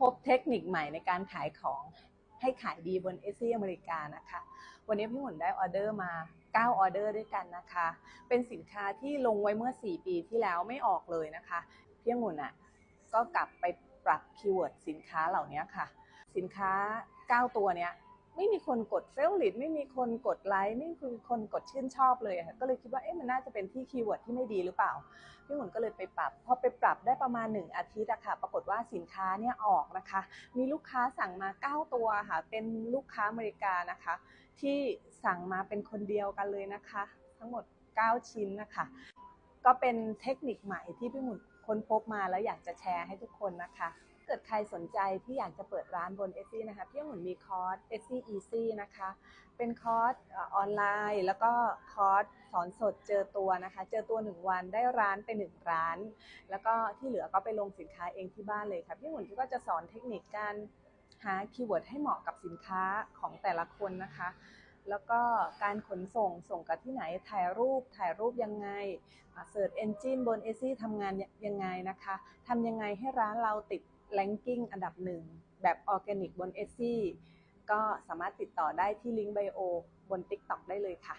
พบเทคนิคใหม่ในการขายของให้ขายดีบนเอซี่อเมริกานะคะ วันนี้พี่หมุนได้ออเดอร์มา 9 ออเดอร์ด้วยกันนะคะ เป็นสินค้าที่ลงไว้เมื่อ 4 ปีที่แล้วไม่ออกเลยนะคะ พี่หมุนอะก็กลับไปปรับคีย์เวิร์ดสินค้าเหล่านี้ค่ะ สินค้า 9 ตัวเนี้ยไม่มีคนกดเฟลลิตไม่มีคนกดไลค์ไม่มีคนกดชื่นชอบเลยค่ะก็เลยคิดว่าเอ๊ะมันน่าจะเป็นที่คีย์เวิร์ดที่ไม่ดีหรือเปล่า พี่หมุนก็เลยไปปรับพอไปปรับได้ประมาณ 1 อาทิตย์อะค่ะ ปรากฏว่าสินค้าเนี่ยออกนะคะ มีลูกค้าสั่งมา 9 ตัวค่ะ เป็นลูกค้าอเมริกานะคะ ที่สั่งมาเป็นคนเดียวกันเลยนะคะ ทั้งหมด 9 ชิ้นนะคะ ก็เป็นเทคนิคใหม่ที่พี่หมุนค้นพบมาแล้วอยากจะแชร์ให้ทุกคนนะคะ เกิดใครสนใจที่อยากจะเปิดร้านบน e อซี่นะคะพี่หมุนมีคอร์ส e อซี่ Easy นะคะ เป็นคอร์สออนไลน์ แล้วก็คอร์สสอนสดเจอตัวนะคะ เจอตัว1วันได้ร้านไป1ร้าน แล้วก็ที่เหลือก็ไปลงสินค้าเองที่บ้านเลยค่ะพี่หมุนก็จะสอนเทคนิคการหาคีย์เวิร์ดให้เหมาะกับสินค้าของแต่ละคนนะคะ แล้วก็การขนส่งส่งกับที่ไหนถ่ายรูปถ่ายรูปยังไงเสิร์ชเอนจินบนเอซี่ทำงานยังไงนะคะทำยังไงให้ร้านเราติดแลนกิ้งอันดับหนึ่งแบบออร์แกนิกบนเอซี่ก็สามารถติดต่อได้ที่ลิงก์ไบโอบน TikTok ได้เลยค่ะ